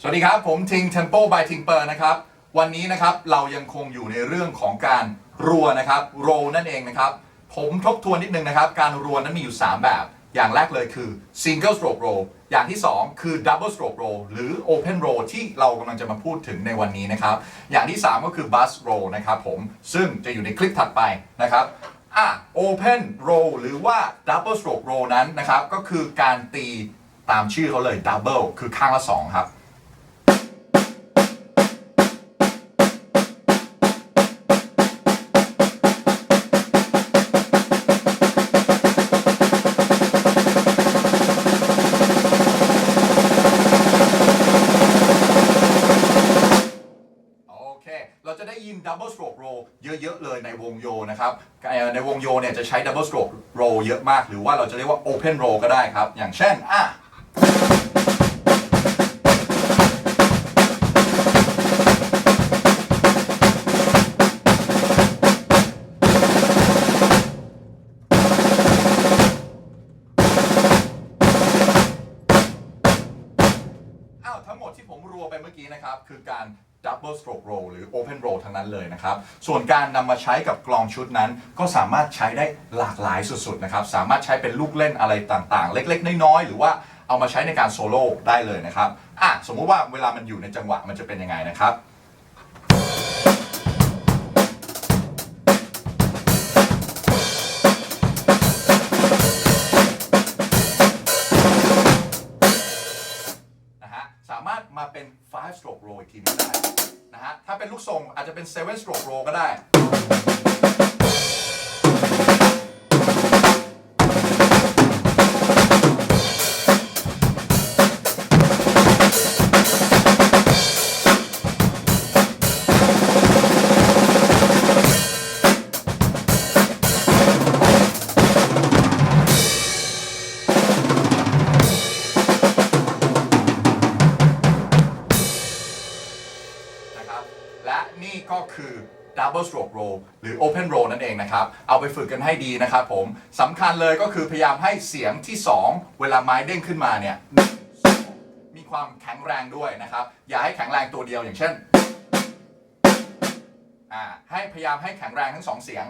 สวัสดีครับ ผมทิง Tempo by Timper นะครับ วันนี้นะครับเรายังคงอยู่ในเรื่องของการรัวนะครับ roll นั่นเองนะครับ ผมทบทวนนิดนึงนะครับ การรัวนั้นมีอยู่ 3 แบบ อย่างแรกเลยคือ single stroke roll อย่างที่ 2 คือ double stroke roll หรือ open roll ที่เรากำลังจะมาพูดถึงในวันนี้นะครับ อย่างที่ 3 ก็คือ bus roll นะครับผมซึ่งจะอยู่ในคลิปถัดไปนะครับอะ open roll หรือว่า double stroke roll นั้นนะครับก็คือการตีตามชื่อเขาเลย double คือข้างละ2ครับ ได้ยิน double stroke roll เยอะ ๆ เลยในวงโยนะครับในวงโยเนี่ยจะใช้ double stroke roll เยอะมาก หรือว่าเราจะเรียกว่า open roll ก็ได้ครับ อย่างเช่น อะอ้าวทั้งหมดที่ผมรัวไปเมื่อกี้นะครับ คือการ double stroke roll หรือ open roll ทั้งนั้นเลยนะครับ ส่วนการนำมาใช้กับกลองชุดนั้น ก็สามารถใช้ได้หลากหลายสุดๆนะครับ สามารถใช้เป็นลูกเล่นอะไรต่างๆ เล็กๆ น้อยๆ หรือว่าเอามาใช้ในการโซโล่ได้เลยนะครับ อะ สมมุติว่าเวลามันอยู่ในจังหวะมันจะเป็นยังไงนะครับ โรอีกทีนึงได้นะฮะถ้าเป็นลูกทรงอาจจะเป็น7 stroke roll ก็ได้ นี่ก็คือ double stroke roll หรือ open roll นั่นเองนะครับ เอาไปฝึกกันให้ดีนะครับผมสำคัญเลยก็คือพยายามให้เสียงที่ 2 เวลาไม้เด้งขึ้นมาเนี่ยมีความแข็งแรงด้วยนะครับ อย่าให้แข็งแรงตัวเดียวอย่างเช่นให้พยายามให้แข็งแรงทั้งสองเสียง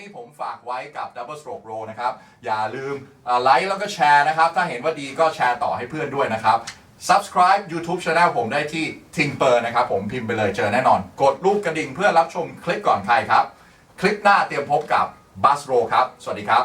นี้ผมฝากไว้กับ Double Stroke Pro นะครับ อย่าลืมไลค์แล้วก็แชร์นะครับ ถ้าเห็นว่าดีก็แชร์ต่อให้เพื่อนด้วยนะครับ Subscribe YouTube Channel ผมได้ที่ Timper นะครับ ผมพิมพ์ไปเลยเจอแน่นอน กดรูปกระดิ่งเพื่อรับชมคลิปก่อนใครครับ คลิปหน้าเตรียมพบกับ Bus Pro ครับ สวัสดีครับ